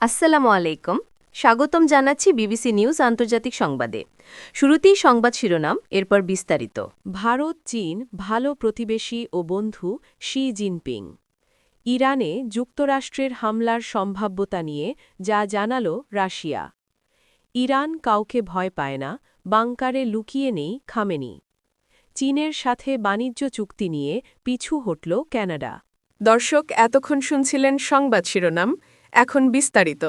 আসসালামু আলাইকুম। স্বাগতম জানাচ্ছি বিবিসি নিউজ আন্তর্জাতিক সংবাদে। শুরুতেই সংবাদ শিরোনাম, এরপর বিস্তারিত। ভারত, চীন, ভালো প্রতিবেশী ও বন্ধু, শি জিনপিং। ইরানে যুক্তরাষ্ট্রের হামলার সম্ভাব্যতা নিয়ে যা জানাল রাশিয়া। ইরান কাউকে ভয় পায় না, বাংকারে লুকিয়ে নেই খামেনি। চীনের সাথে বাণিজ্য চুক্তি নিয়ে পিছু হটল ক্যানাডা। দর্শক, এতক্ষণ শুনছিলেন সংবাদ শিরোনাম। এখন বিস্তারিত।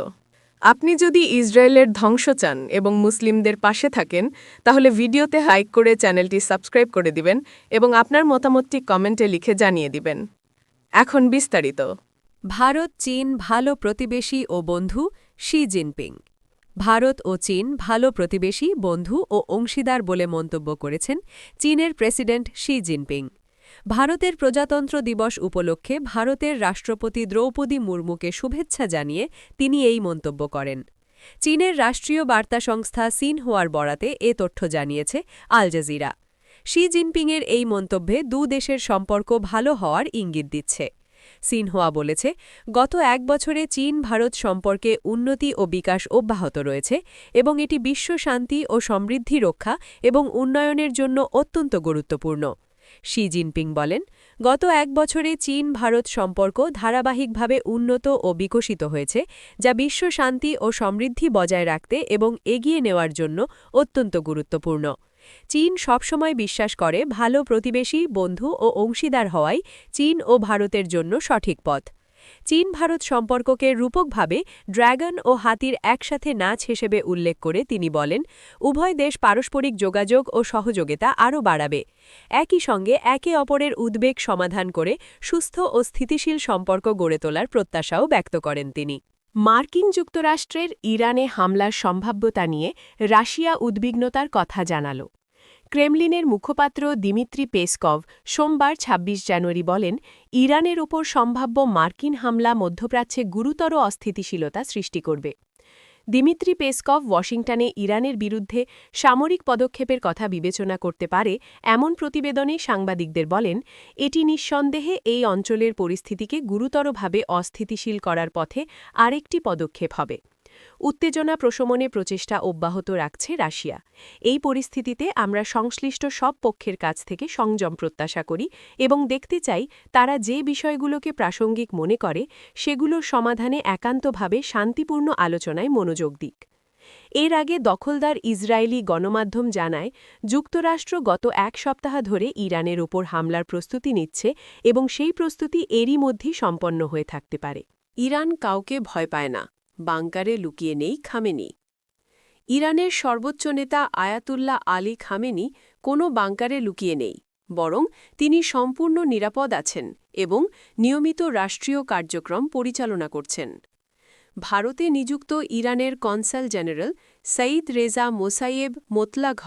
আপনি যদি ইসরায়েলের ধ্বংস চান এবং মুসলিমদের পাশে থাকেন, তাহলে ভিডিওতে হাইক করে চ্যানেলটি সাবস্ক্রাইব করে দিবেন এবং আপনার মতামতটি কমেন্টে লিখে জানিয়ে দিবেন। এখন বিস্তারিত। ভারত, চীন ভালো প্রতিবেশী ও বন্ধু শি জিনপিং। ভারত ও চীন ভালো প্রতিবেশী, বন্ধু ও অংশীদার বলে মন্তব্য করেছেন চীনের প্রেসিডেন্ট শি জিনপিং। ভারতের প্রজাতন্ত্র দিবস উপলক্ষে ভারতের রাষ্ট্রপতি দ্রৌপদী মুর্মুকে শুভেচ্ছা জানিয়ে তিনি এই মন্তব্য করেন। চীনের রাষ্ট্রীয় বার্তা সংস্থা সিনহোয়ার বরাতে এ তথ্য জানিয়েছে আল জাজিরা। শি জিনপিংয়ের এই মন্তব্যে দু দেশের সম্পর্ক ভালো হওয়ার ইঙ্গিত দিচ্ছে। সিনহোয়া বলেছে, গত এক বছরে চীন ভারত সম্পর্কে উন্নতি ও বিকাশ অব্যাহত রয়েছে এবং এটি বিশ্ব শান্তি ও সমৃদ্ধি রক্ষা এবং উন্নয়নের জন্য অত্যন্ত গুরুত্বপূর্ণ। শি জিনপিং বলেন, গত এক বছরে চীন ভারত সম্পর্ক ধারাবাহিকভাবে উন্নত ও বিকশিত হয়েছে, যা বিশ্ব শান্তি ও সমৃদ্ধি বজায় রাখতে এবং এগিয়ে নেওয়ার জন্য অত্যন্ত গুরুত্বপূর্ণ। চীন সবসময় বিশ্বাস করে ভালো প্রতিবেশী, বন্ধু ও অংশীদার হওয়াই চীন ও ভারতের জন্য সঠিক পথ। চীন ভারত সম্পর্ককে রূপকভাবে ড্র্যাগন ও হাতির একসাথে নাচ হিসেবে উল্লেখ করে তিনি বলেন, উভয় দেশ পারস্পরিক যোগাযোগ ও সহযোগিতা আরও বাড়াবে। একই সঙ্গে একে অপরের উদ্বেগ সমাধান করে সুস্থ ও স্থিতিশীল সম্পর্ক গড়ে তোলার প্রত্যাশাও ব্যক্ত করেন তিনি। মার্কিন যুক্তরাষ্ট্রের ইরানে হামলার সম্ভাব্যতা নিয়ে রাশিয়া উদ্বিগ্নতার কথা জানাল। ক্রেমলিনের মুখপাত্র দিমিত্রি পেসকভ সোমবার ২৬ জানুয়ারি বলেন, ইরানের ওপর সম্ভাব্য মার্কিন হামলা মধ্যপ্রাচ্যে গুরুতর অস্থিতিশীলতা সৃষ্টি করবে। দিমিত্রি পেসকভ ওয়াশিংটনে ইরানের বিরুদ্ধে সামরিক পদক্ষেপের কথা বিবেচনা করতে পারে এমন প্রতিবেদনে সাংবাদিকদের বলেন, এটি নিঃসন্দেহে এই অঞ্চলের পরিস্থিতিকে গুরুতরভাবে অস্থিতিশীল করার পথে আরেকটি পদক্ষেপ হবে। উত্তেজনা প্রশমনে প্রচেষ্টা অব্যাহত রাখছে রাশিয়া। এই পরিস্থিতিতে আমরা সংশ্লিষ্ট সব পক্ষের কাছ থেকে সংযম প্রত্যাশা করি এবং দেখতে চাই তারা যে বিষয়গুলোকে প্রাসঙ্গিক মনে করে সেগুলোর সমাধানে একান্তভাবে শান্তিপূর্ণ আলোচনায় মনোযোগ দিক। এর আগে দখলদার ইসরায়েলি গণমাধ্যম জানায়, যুক্তরাষ্ট্র গত এক সপ্তাহ ধরে ইরানের ওপর হামলার প্রস্তুতি নিচ্ছে এবং সেই প্রস্তুতি এরই মধ্যেই সম্পন্ন হয়ে থাকতে পারে। ইরান কাউকে ভয় পায় না। বাংকারে লুকিয়ে নেই খামেনি। ইরানের সর্বোচ্চ নেতা আয়াতুল্লাহ আলী খামেনি কোনো বাংকারে লুকিয়ে নেই, বরং তিনি সম্পূর্ণ নিরাপদ আছেন এবং নিয়মিত রাষ্ট্রীয় কার্যক্রম পরিচালনা করছেন। ভারতে নিযুক্ত ইরানের consul general Saeed Reza Mosaeb Motlagh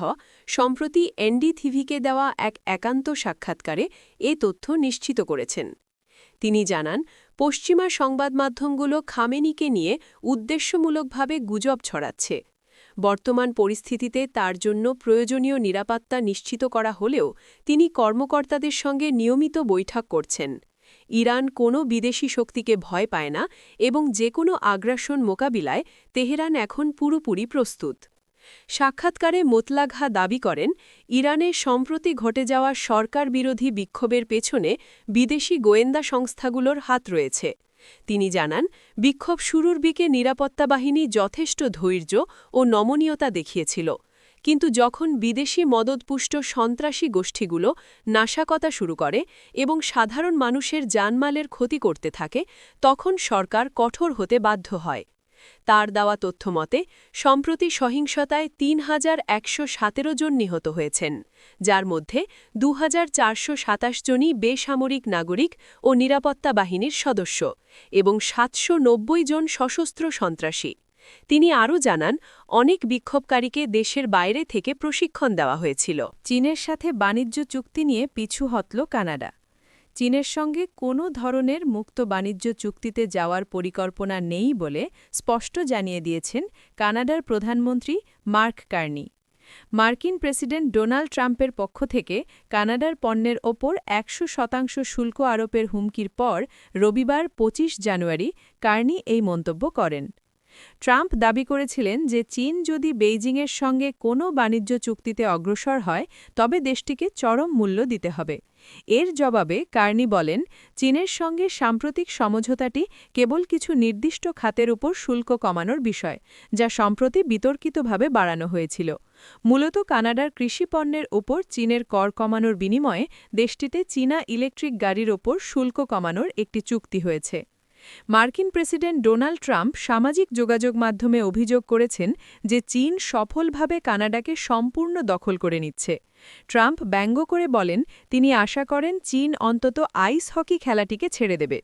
সম্প্রতি এনডিথিভিকে দেওয়া এক একান্ত সাক্ষাৎকারে এ তথ্য নিশ্চিত করেছেন। তিনি জানান পশ্চিমা সংবাদ মাধ্যমগুলো খামেনিকে নিয়ে উদ্দেশ্যমূলকভাবে গুজব ছড়াচ্ছে। বর্তমান পরিস্থিতিতে তার জন্য প্রয়োজনীয় নিরাপত্তা নিশ্চিত করা হলেও তিনি কর্মকর্তাদের সঙ্গে নিয়মিত বৈঠক করছেন। ইরান কোনো বিদেশি শক্তিকে ভয় পায় না এবং যে কোনো আগ্রাসন মোকাবিলায় তেহরান এখন পুরোপুরি প্রস্তুত। সাক্ষাৎকারে মোতলাঘা দাবি করেন, ইরানে সম্প্রতি ঘটে যাওয়া সরকার বিরোধী বিক্ষোভের পেছনে বিদেশি গোয়েন্দা সংস্থাগুলোর হাত রয়েছে। তিনি জানান, বিক্ষোভ শুরুর দিকে নিরাপত্তা বাহিনী যথেষ্ট ধৈর্য ও নমনীয়তা দেখিয়েছিল, কিন্তু যখন বিদেশি মদতপুষ্ট সন্ত্রাসী গোষ্ঠীগুলো নাশাকতা শুরু করে এবং সাধারণ মানুষের জানমালের ক্ষতি করতে থাকে, তখন সরকার কঠোর হতে বাধ্য হয়। তার দেওয়া তথ্যমতে, সম্প্রতি সহিংসতায় তিন হাজার একশো সতেরো জন নিহত হয়েছেন, যার মধ্যে দু হাজার চারশো সাতাশ জনই বেসামরিক নাগরিক ও নিরাপত্তা বাহিনীর সদস্য এবং সাতশো নব্বই জন সশস্ত্র সন্ত্রাসী। তিনি আরও জানান, অনেক বিক্ষোভকারীকে দেশের বাইরে থেকে প্রশিক্ষণ দেওয়া হয়েছিল। চীনের সাথে বাণিজ্য চুক্তি নিয়ে পিছু হতল কানাডা। চীনের সঙ্গে কোনো ধরনের মুক্ত বাণিজ্য চুক্তিতে যাওয়ার পরিকল্পনা নেই বলে স্পষ্ট জানিয়ে দিয়েছেন কানাডার প্রধানমন্ত্রী মার্ক কার্নি। মার্কিন প্রেসিডেন্ট ডোনাল্ড ট্রাম্পের পক্ষ থেকে কানাডার পণ্যের ওপর একশো শতাংশ শুল্ক আরোপের হুমকির পর রবিবার ২৫ জানুয়ারি কার্নি এই মন্তব্য করেন। ট্রাম্প দাবি করেছিলেন যে চীন যদি বেইজিংয়ের সঙ্গে কোনো বাণিজ্য চুক্তিতে অগ্রসর হয়, তবে দেশটিকে চরম মূল্য দিতে হবে। এর জবাবে কার্নি বলেন, চীনের সঙ্গে সাম্প্রতিক সমঝোতাটি কেবল কিছু নির্দিষ্ট খাতের উপর শুল্ক কমানোর বিষয়, যা সম্প্রতি বিতর্কিতভাবে বাড়ানো হয়েছিল। মূলত কানাডার কৃষি পণ্যের ওপর চীনের কর কমানোর বিনিময়ে দেশটিতে চীনা ইলেকট্রিক গাড়ির ওপর শুল্ক কমানোর একটি চুক্তি হয়েছে। মার্কিন প্রেসিডেন্ট ডোনাল্ড ট্রাম্প সামাজিক যোগাযোগ মাধ্যমে অভিযোগ করেছেন যে চীন সফলভাবে কানাডাকে সম্পূর্ণ দখল করে নিচ্ছে। ট্রাম্প ব্যঙ্গ করে বলেন, তিনি আশা করেন চীন অন্তত আইস হকি খেলাটিকে ছেড়ে দেবে।